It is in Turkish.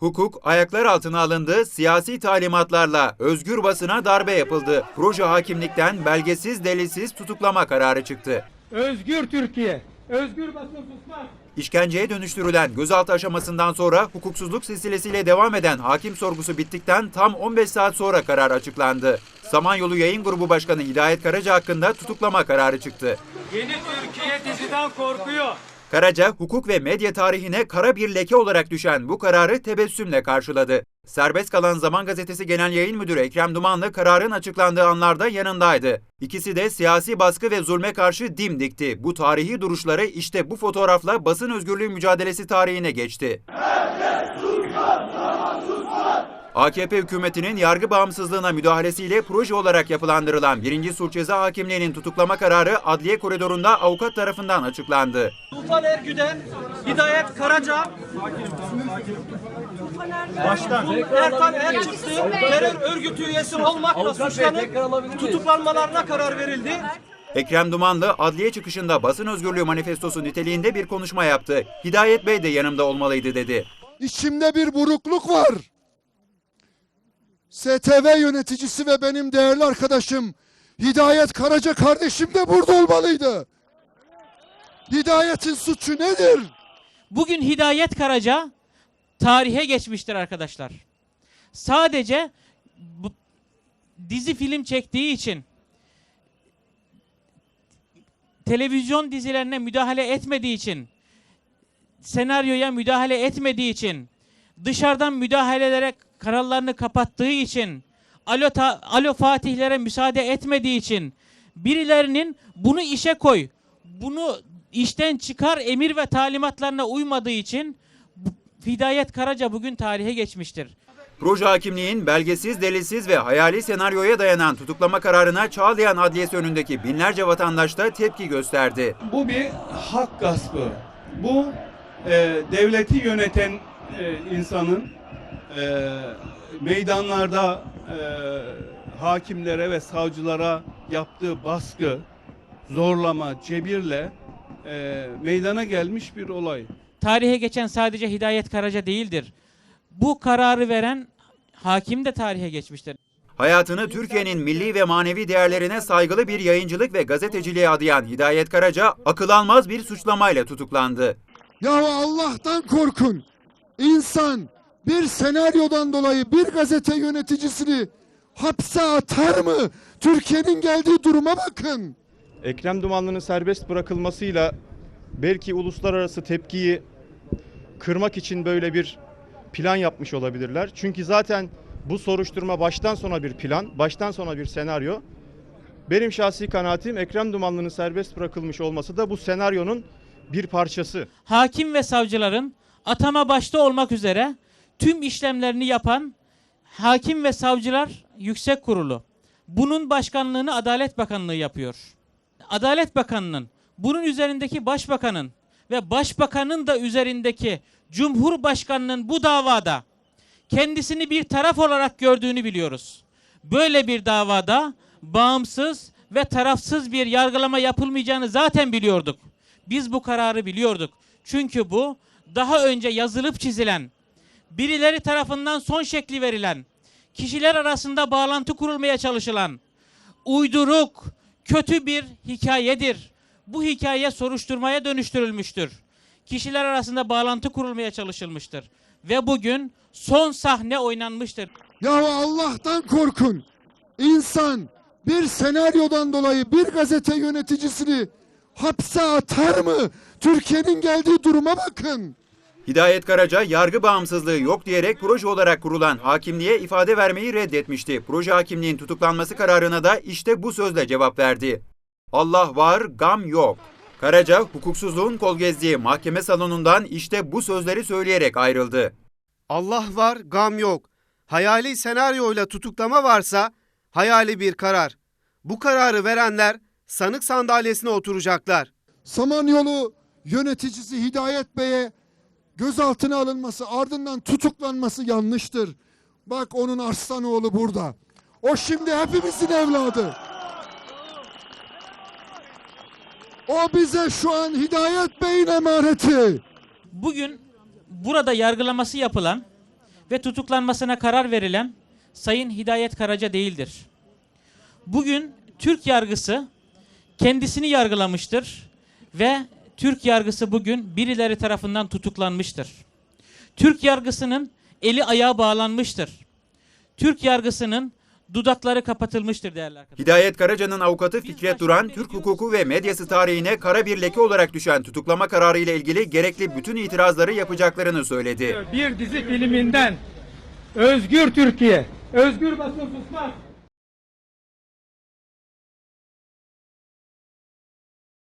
Hukuk ayaklar altına alındı, siyasi talimatlarla özgür basına darbe yapıldı. Proje hakimlikten belgesiz delilsiz tutuklama kararı çıktı. Özgür Türkiye. Özgür basın susmaz. İşkenceye dönüştürülen gözaltı aşamasından sonra hukuksuzluk silsilesiyle devam eden hakim sorgusu bittikten tam 15 saat sonra karar açıklandı. Samanyolu Yayın Grubu Başkanı Hidayet Karaca hakkında tutuklama kararı çıktı. Yeni Türkiye diziden korkuyor. Karaca, hukuk ve medya tarihine kara bir leke olarak düşen bu kararı tebessümle karşıladı. Serbest kalan Zaman Gazetesi Genel Yayın Müdürü Ekrem Dumanlı kararın açıklandığı anlarda yanındaydı. İkisi de siyasi baskı ve zulme karşı dimdikti. Bu tarihi duruşları işte bu fotoğrafla basın özgürlüğü mücadelesi tarihine geçti. AKP hükümetinin yargı bağımsızlığına müdahalesiyle proje olarak yapılandırılan 1. Suç Ceza Hakimliği'nin tutuklama kararı adliye koridorunda avukat tarafından açıklandı. Tufan Ergüden, Hidayet Karaca, Baştan. Ertan Erçıktı terör örgütü üyesi olmakla suçlanıp tutuklanmalarına karar verildi. Ekrem Dumanlı adliye çıkışında basın özgürlüğü manifestosu niteliğinde bir konuşma yaptı. Hidayet Bey de yanımda olmalıydı dedi. İçimde bir burukluk var. STV yöneticisi ve benim değerli arkadaşım Hidayet Karaca kardeşim de burada olmalıydı. Hidayet'in suçu nedir? Bugün Hidayet Karaca tarihe geçmiştir arkadaşlar. Sadece bu, dizi film çektiği için televizyon dizilerine müdahale etmediği için senaryoya müdahale etmediği için dışarıdan müdahalelere kanallarını kapattığı için alo, ta- alo Fatihlere müsaade etmediği için birilerinin bunu işe koy bunu işten çıkar emir ve talimatlarına uymadığı için Hidayet Karaca bugün tarihe geçmiştir. Proje hakimliğin belgesiz, delilsiz ve hayali senaryoya dayanan tutuklama kararına Çağlayan Adliyesi önündeki binlerce vatandaş da tepki gösterdi. Bu bir hak gaspı. Bu e, devleti yöneten e, insanın e, meydanlarda e, hakimlere ve savcılara yaptığı baskı, zorlama, cebirle e, meydana gelmiş bir olay. Tarihe geçen sadece Hidayet Karaca değildir. Bu kararı veren hakim de tarihe geçmiştir. Hayatını Türkiye'nin milli ve manevi değerlerine saygılı bir yayıncılık ve gazeteciliğe adayan Hidayet Karaca, akıl almaz bir suçlamayla tutuklandı. Ya Allah'tan korkun. İnsan bir senaryodan dolayı bir gazete yöneticisini hapse atar mı? Türkiye'nin geldiği duruma bakın. Ekrem Dumanlı'nın serbest bırakılmasıyla belki uluslararası tepkiyi kırmak için böyle bir plan yapmış olabilirler. Çünkü zaten bu soruşturma baştan sona bir plan, baştan sona bir senaryo. Benim şahsi kanaatim Ekrem Dumanlı'nın serbest bırakılmış olması da bu senaryonun bir parçası. Hakim ve savcıların atama başta olmak üzere tüm işlemlerini yapan Hakim ve Savcılar Yüksek Kurulu. Bunun başkanlığını Adalet Bakanlığı yapıyor. Adalet Bakanı'nın bunun üzerindeki başbakanın ve başbakanın da üzerindeki Cumhurbaşkanının bu davada kendisini bir taraf olarak gördüğünü biliyoruz. Böyle bir davada bağımsız ve tarafsız bir yargılama yapılmayacağını zaten biliyorduk. Biz bu kararı biliyorduk. Çünkü bu daha önce yazılıp çizilen, birileri tarafından son şekli verilen, kişiler arasında bağlantı kurulmaya çalışılan, uyduruk, kötü bir hikayedir. Bu hikaye soruşturmaya dönüştürülmüştür. Kişiler arasında bağlantı kurulmaya çalışılmıştır. Ve bugün son sahne oynanmıştır. Ya Allah'tan korkun. İnsan bir senaryodan dolayı bir gazete yöneticisini hapse atar mı? Türkiye'nin geldiği duruma bakın. Hidayet Karaca yargı bağımsızlığı yok diyerek proje olarak kurulan hakimliğe ifade vermeyi reddetmişti. Proje hakimliğin tutuklanması kararına da işte bu sözle cevap verdi. Allah var, gam yok. Karaca hukuksuzluğun kol gezdiği mahkeme salonundan işte bu sözleri söyleyerek ayrıldı. Allah var, gam yok. Hayali senaryoyla tutuklama varsa hayali bir karar. Bu kararı verenler sanık sandalyesine oturacaklar. Samanyolu yöneticisi Hidayet Bey'e gözaltına alınması ardından tutuklanması yanlıştır. Bak onun Arslanoğlu burada. O şimdi hepimizin evladı. O bize şu an Hidayet Bey'in emaneti. Bugün burada yargılaması yapılan ve tutuklanmasına karar verilen Sayın Hidayet Karaca değildir. Bugün Türk yargısı kendisini yargılamıştır ve Türk yargısı bugün birileri tarafından tutuklanmıştır. Türk yargısının eli ayağı bağlanmıştır. Türk yargısının dudakları kapatılmıştır değerli arkadaşlar. Hidayet Karaca'nın avukatı Fikret Duran, Türk hukuku ve medyası tarihine kara bir leke olarak düşen tutuklama kararı ile ilgili gerekli bütün itirazları yapacaklarını söyledi. Bir dizi filminden Özgür Türkiye, Özgür basın susmaz.